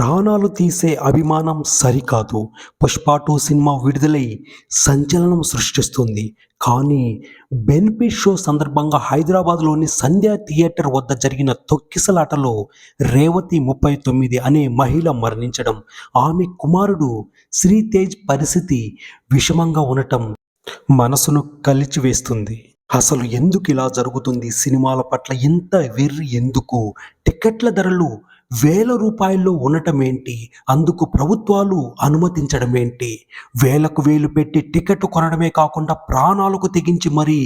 ప్రాణాలు తీసే అభిమానం సరికాదు. పుష్ప టూ సినిమా విడుదలై సంచలనం సృష్టిస్తుంది. కానీ బెనిఫిట్ షో సందర్భంగా హైదరాబాద్లోని సంధ్యా థియేటర్ వద్ద జరిగిన తొక్కిసలాటలో రేవతి ముప్పై తొమ్మిది అనే మహిళ మరణించడం ఆమె కుమారుడు శ్రీతేజ్ పరిస్థితి విషమంగా ఉండటం మనసును కలిచివేస్తుంది. అసలు ఎందుకు ఇలా జరుగుతుంది? సినిమాల పట్ల ఇంత వెర్రి ఎందుకు? టిక్కెట్ల ధరలు వేల రూపాయల్లో ఉండటం ఏంటి అందుకు ప్రభుత్వాలు అనుమతించడం ఏంటి వేలకు వేలు పెట్టి టికెట్ కొనడమే కాకుండా ప్రాణాలకు తెగించి మరీ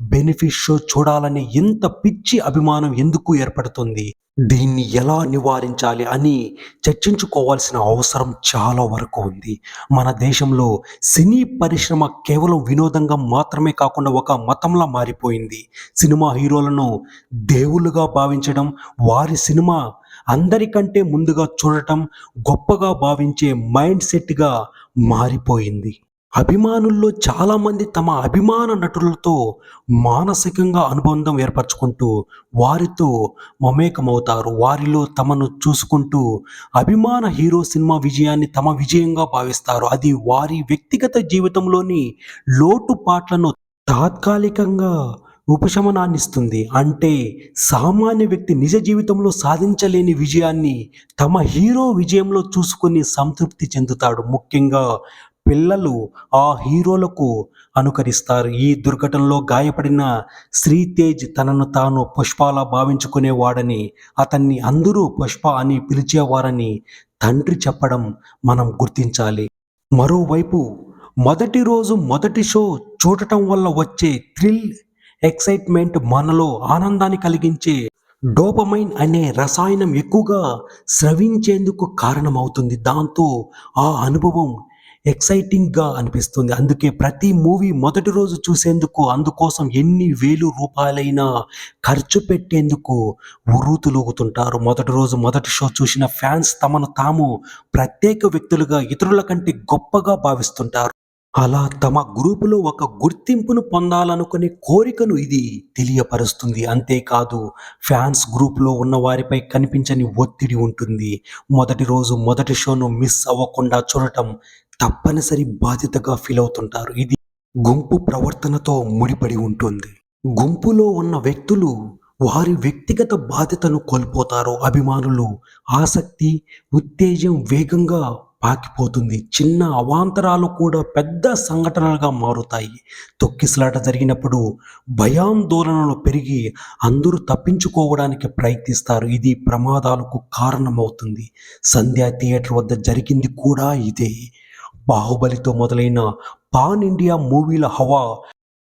బెనిఫిట్ షో చూడాలని ఇంత పిచ్చి అభిమానం ఎందుకు ఏర్పడుతుంది? దీన్ని ఎలా నివారించాలి అని చర్చించుకోవాల్సిన అవసరం చాలా వరకు ఉంది. మన దేశంలో సినీ పరిశ్రమ కేవలం వినోదంగా మాత్రమే కాకుండా ఒక మతంలా మారిపోయింది. సినిమా హీరోలను దేవుళ్ళుగా భావించడం వారి సినిమా అందరికంటే ముందుగా చూడటం గొప్పగా భావించే మైండ్ సెట్గా మారిపోయింది. అభిమానుల్లో చాలామంది తమ అభిమాన నటులతో మానసికంగా అనుబంధం ఏర్పరచుకుంటూ వారితో మమేకమవుతారు. వారిలో తమను చూసుకుంటూ అభిమాన హీరో సినిమా విజయాన్ని తమ విజయంగా భావిస్తారు. అది వారి వ్యక్తిగత జీవితంలోని లోటుపాట్లను తాత్కాలికంగా ఉపశమనాన్నిస్తుంది. అంటే సామాన్య వ్యక్తి నిజ జీవితంలో సాధించలేని విజయాన్ని తమ హీరో విజయంలో చూసుకొని సంతృప్తి చెందుతాడు. ముఖ్యంగా పిల్లలు ఆ హీరోలకు అనుకరిస్తారు. ఈ దుర్ఘటనలో గాయపడిన శ్రీతేజ్ తనను తాను పుష్పాలా భావించుకునేవాడని అతన్ని అందరూ పుష్ప అని పిలిచేవారని తండ్రి చెప్పడం మనం గుర్తించాలి. మరోవైపు మొదటి రోజు మొదటి షో చూడటం వల్ల వచ్చే థ్రిల్ ఎక్సైట్మెంట్ మనలో ఆనందాన్ని కలిగించే డోపమైన్ అనే రసాయనం ఎక్కువగా స్రవించేందుకు కారణమవుతుంది. దాంతో ఆ అనుభవం ఎక్సైటింగ్గా అనిపిస్తుంది. అందుకే ప్రతి మూవీ మొదటి రోజు చూసేందుకు అందుకోసం ఎన్ని వేలు రూపాయలైనా ఖర్చు పెట్టేందుకు ఉర్రూతులూగుతుంటారు మొదటి రోజు మొదటి షో చూసిన ఫ్యాన్స్ తమను తాము ప్రత్యేక వ్యక్తులుగా ఇతరుల కంటే గొప్పగా భావిస్తుంటారు. అలా తమ గ్రూపులో ఒక గుర్తింపును పొందాలనుకునే కోరికను ఇది తెలియపరుస్తుంది. అంతేకాదు ఫ్యాన్స్ గ్రూప్లో ఉన్న వారిపై కనిపించని ఒత్తిడి ఉంటుంది. మొదటి రోజు మొదటి షోను మిస్ అవ్వకుండా చూడటం తప్పనిసరి బాధ్యతగా ఫీల్ అవుతుంటారు. ఇది గుంపు ప్రవర్తనతో ముడిపడి ఉంటుంది. గుంపులో ఉన్న వ్యక్తులు వారి వ్యక్తిగత బాధ్యతను కోల్పోతారు. అభిమానులు ఆసక్తి ఉత్తేజం వేగంగా పాకిపోతుంది. చిన్న అవాంతరాలు కూడా పెద్ద సంఘటనలుగా మారుతాయి. తొక్కిసలాట జరిగినప్పుడు భయాందోళనలు పెరిగి అందరూ తప్పించుకోవడానికి ప్రయత్నిస్తారు. ఇది ప్రమాదాలకు కారణమవుతుంది. సంధ్యా థియేటర్ వద్ద జరిగింది కూడా ఇదే. బాహుబలితో మొదలైన పాన్ ఇండియా మూవీల హవా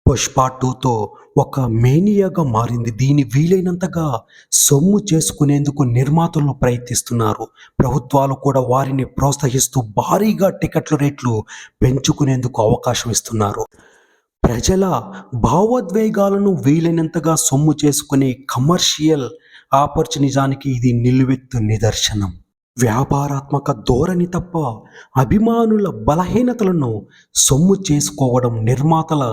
పుష్ప టూతో ఒక మేనియాగా మారింది. దీన్ని వీలైనంతగా సొమ్ము చేసుకునేందుకు నిర్మాతలు ప్రయత్నిస్తున్నారు. ప్రభుత్వాలు కూడా వారిని ప్రోత్సహిస్తూ భారీగా టికెట్ల రేట్లు పెంచుకునేందుకు అవకాశం ఇస్తున్నారు. ప్రజల భావోద్వేగాలను వీలైనంతగా సొమ్ము చేసుకునే కమర్షియల్ ఆపర్చునిజానికి ఇది నిలువెత్తు నిదర్శనం. వ్యాపారాత్మక ధోరణి తప్ప అభిమానుల బలహీనతలను సొమ్ము చేసుకోవడం నిర్మాతల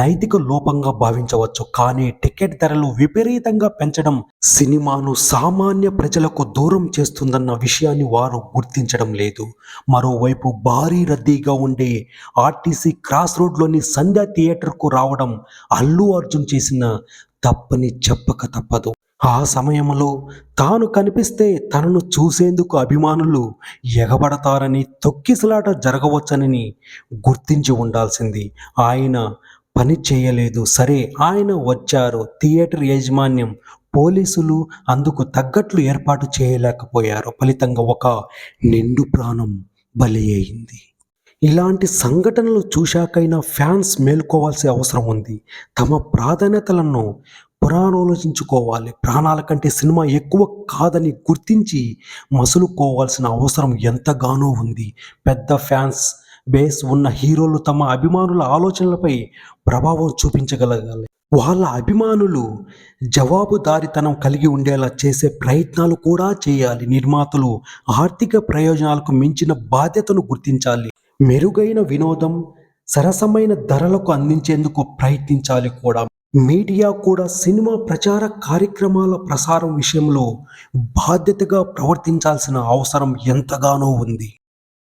నైతిక లోపంగా భావించవచ్చు. కానీ టికెట్ ధరలు విపరీతంగా పెంచడం సినిమాను సామాన్య ప్రజలకు దూరం చేస్తుందన్న విషయాన్ని వారు గుర్తించడం లేదు. మరోవైపు భారీ రద్దీగా ఉండే ఆర్టీసీ క్రాస్ రోడ్లోని సంధ్యా థియేటర్కు రావడం అల్లు అర్జున్ చేసిన తప్పని చెప్పక తప్పదు. ఆ సమయంలో తాను కనిపిస్తే తనను చూసేందుకు అభిమానులు ఎగబడతారని తొక్కిసలాట జరగవచ్చనని గుర్తించి ఉండాల్సింది. ఆయన పని చేయలేదు. సరే ఆయన వచ్చారు. థియేటర్ యాజమాన్యం పోలీసులు అందుకు తగ్గట్లు ఏర్పాటు చేయలేకపోయారు. ఫలితంగా ఒక నిండు ప్రాణం బలి అయింది. ఇలాంటి సంఘటనలు చూశాకైనా ఫ్యాన్స్ మేల్కోవాల్సిన అవసరం ఉంది. తమ ప్రాధాన్యతలను పురాణాలోచించుకోవాలి ప్రాణాల కంటే సినిమా ఎక్కువ కాదని గుర్తించి మసులుకోవాల్సిన అవసరం ఎంతగానో ఉంది. పెద్ద ఫ్యాన్స్ బేస్ ఉన్న హీరోలు తమ అభిమానుల ఆలోచనలపై ప్రభావం చూపించగలగాలి. వాళ్ళ అభిమానులు జవాబుదారితనం కలిగి ఉండేలా చేసే ప్రయత్నాలు కూడా చేయాలి. నిర్మాతలు ఆర్థిక ప్రయోజనాలకు మించిన బాధ్యతను గుర్తించాలి. మెరుగైన వినోదం సరసమైన ధరలకు అందించేందుకు ప్రయత్నించాలి కూడా. మీడియా కూడా సినిమా ప్రచార కార్యక్రమాల ప్రసారం విషయంలో బాధ్యతగా ప్రవర్తించాల్సిన అవసరం ఎంతగానో ఉంది.